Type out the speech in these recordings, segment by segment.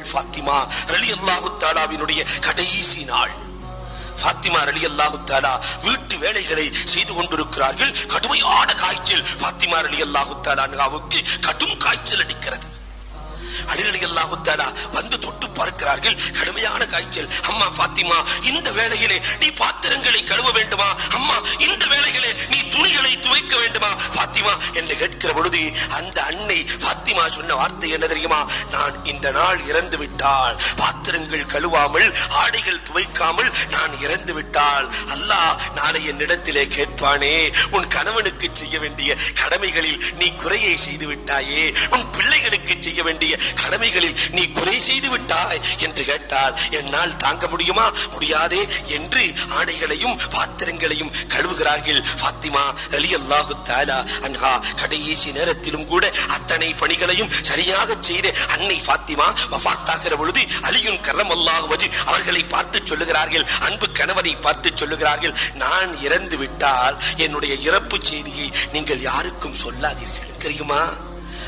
ஃபாத்திமா ரலி அல்லாஹு தாலாவினுடைய கடைசி நாள். ஃபாத்திமா ரலி அல்லாஹு தாலா வீட்டு வேலைகளை செய்து கொண்டிருக்கிறார்கள். கடுமையான காய்ச்சல் ஃபாத்திமா ரலி அல்லாஹு தாலாவுக்கு கடும் காய்ச்சல் அடிக்கிறது. அலிரலி அல்லாஹு தாலா வந்து தொட்டு பார்க்கிறார்கள். கடுமையான காய்ச்சல். அம்மா பாத்திமா இந்த வேளையிலே நீ பாத்திரங்களை கழுவ வேண்டுமா? அம்மா இந்த வேளையிலே நீ துணிகளை துவைக்க வேண்டுமா? பாத்திமா என்று கேட்கிற பொழுது அந்த அன்னை பாத்திமா சொன்ன வார்த்தை என்ன தெரியுமா? நான் இந்த நாள் இறந்து விட்டால் பாத்திரங்கள் கழுவாமல் ஆடைகள் துவைக்காமல் நான் இறந்து விட்டால் அல்லாஹ் நாளை என்னிடத்திலே கேட்பானே. உன் கணவனுக்கு செய்ய வேண்டிய கடமைகளில் நீ குறையை செய்து விட்டாயே. உன் பிள்ளைகளுக்கு செய்ய வேண்டிய கடமைகளில் நீ குறை செய்து விட்டாய் என்று கேட்டால் என்னால் தாங்க முடியுமா? முடியாதே என்று ஆடைகளையும் பாத்திரங்களையும் கழுவுகிறார்கள் பாத்திமா அலி அல்லாஹு தாலா அன்ஹா. கடைசி நேரத்திலும் கூட அத்தனை பணிகளையும் சரியாக செய்த அன்னை பாத்திமா வஃபாத்தாகிற பொழுது அலியும் கரம் அல்லாஹ் அவர்களை பார்த்து சொல்லுகிறார்கள் அன்பு கணவனை பார்த்து சொல்லுகிறார்கள் நான் இறந்து விட்டால் என்னுடைய இறப்பு செய்தியை நீங்கள் யாருக்கும் சொல்லாதீர்கள். தெரியுமா?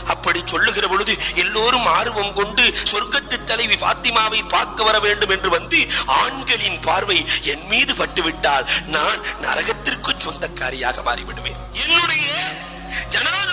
அப்படி சொல்லுகிற பொழுது எல்லோரும் ஆர்வம் கொண்டு சொர்க்கத்து தலைவி பாத்திமாவை பார்க்க வர வேண்டும் என்று வந்து ஆண்களின் பார்வை என் மீது பட்டுவிட்டால் நான் நரகத்திற்கு சொந்தக்காரியாக மாறிவிடுவேன். என்னுடைய ஜனா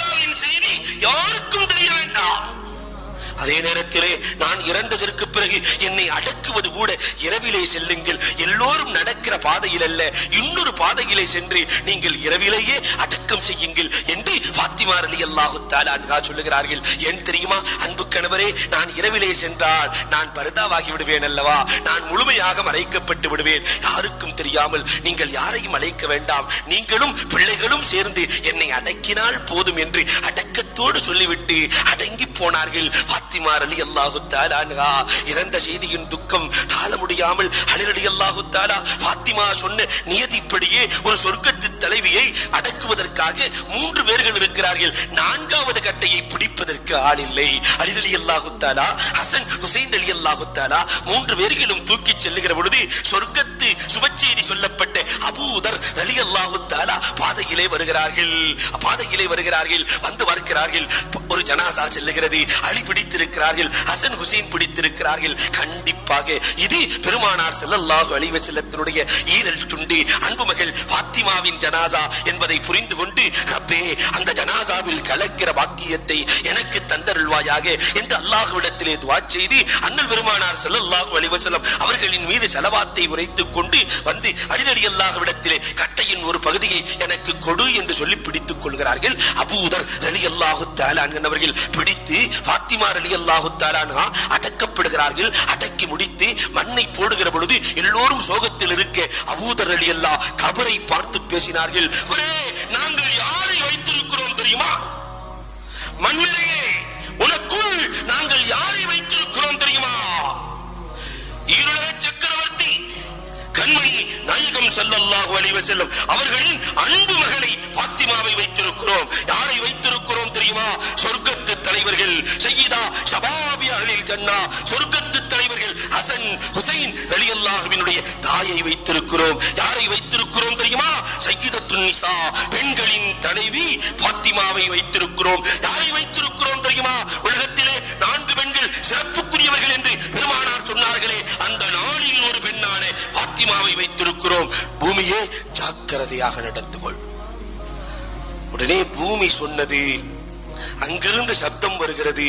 அதே நேரத்திலே நான் இறந்ததற்கு பிறகு என்னை அடக்குவது கூட இரவிலே செல்லுங்கள். எல்லோரும் நடக்கிற பாதையில் அல்ல இன்னொரு பாதையிலே சென்று நீங்கள் இரவிலேயே அடக்கம் செய்யுங்கள் என்று பாத்திமார் அலி அல்லாஹு தாலா சொல்லுகிறார்கள். ஏன் தெரியுமா? அன்பு கணவரே நான் இரவிலே சென்றால் நான் பரிதாவாகி விடுவேன் அல்லவா நான் முழுமையாக மறைக்கப்பட்டு விடுவேன். யாருக்கும் தெரியாமல் நீங்கள் யாரையும் அழைக்க வேண்டாம். நீங்களும் பிள்ளைகளும் சேர்ந்து என்னை அடக்கினால் போதும் என்று அடக்கத்தோடு சொல்லிவிட்டு அடங்கி போனார்கள். பாத்திமார் அலி அல்லாஹு தாலா இறந்த செய்தியின் துக்கம் தாழ முடியாமல் அலிரலி அல்லாஹு தாலா பாத்திமா சொன்ன நியதிப்படியே ஒரு சொர்க்கத்து தலைவியை அடக்குவதற்காக மூன்று பேர்கள் இருக்கிறார்கள். நான்காவது கட்டையை பிடிப்பதற்கு ஆள் இல்லை. அலிரலி அல்லா தாலா ஹசன் ஹுசைன் அலி அல்லாஹு மூன்று பேர்களும் தூக்கிச் செல்லுகிற பொழுது சொர்க்கத்து சுபச்செய்தி சொல்லப்பட்ட அபூதர் அலி அல்லாஹு தாலா பாதையிலே வருகிறார்கள். பாதையிலே வருகிறார்கள். வந்து பார்க்கிறார்கள். ஒரு ஜனாசா செல்லுகிறது. அலி பிடித்திருக்கிறார்கள் ஹசன் ஹுசைன் பிடித்திருக்கிறார்கள். கண்டிப்பாக இது பெருமானார் ஸல்லல்லாஹு அலைஹி வஸல்லத்தினுடைய ஈரல் துண்டு அன்பு மகள் பாத்திமாவின் ஜனாசா என்பதை புரிந்து கொண்டு ரப்பே அந்த ஜனாசாவில் கலக்கிற பாக்கியத்தை எனக்கு தந்தருள்வாயாக என்று அல்லாஹுவிடத்திலே துவா செய்து அண்ணல் பெருமானார் ஸல்லல்லாஹு அலைஹி வஸல்லம் அவர்களின் மீது செலவாத்தை உரைத்துக் கொண்டு வந்து அலி அல்லாஹுவிடத்திலே கட்டையின் ஒரு பகுதியை எனக்கு கொடு என்று சொல்லி பிடித்துக் கொள்கிறார்கள். அபூதர் அலி அல்லாஹு தாலான் என்பவர்கள் பிடித்து பாத்திமா அலி அல்லாஹு தாலானா அடக்கப்படுகிறார்கள். அடக்கி முடித்து மண்ணை போடுகிற பொழுது எல்லோரும் சோகத்தில் இருக்க அபூதர் அலி அல்லா கபரை பார்த்து பேசினார்கள். ஒரே நாயகம் ஸல்லல்லாஹு அலைஹி வஸல்லம் அவர்களின் அன்பு மகனை பாத்திமாவை வைத்திருக்கிறோம். யாரை வைத்திருக்கிறோம் தெரியுமா? சொர்க்கத்து தலைவர்கள். சையீதா ஷபாபி அஹ்லில் ஜன்னா. சொர்க்கத்து தலைவர்கள் ஹசன் ஹுசைன் வெளியல்லாஹுவினுடைய தாயை வைத்திருக்கிறோம். யாரை வைத்திருக்கிறோம் தெரியுமா? சையீதத்துன் நிசா பெண்களின் தலைவி பாத்திமாவை வைத்திருக்கிறோம். யாரை வைத்திருக்கிறோம் தெரியுமா? பூமியே ஜாக்கிரதையாக நடந்து கொள் உடனே பூமி சொன்னது அங்கிருந்து சப்தம் வருகிறது.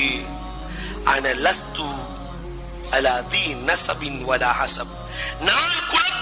அன லஸ்து அலா தீ நசபின் வலா ஹசப் நான் குழப்ப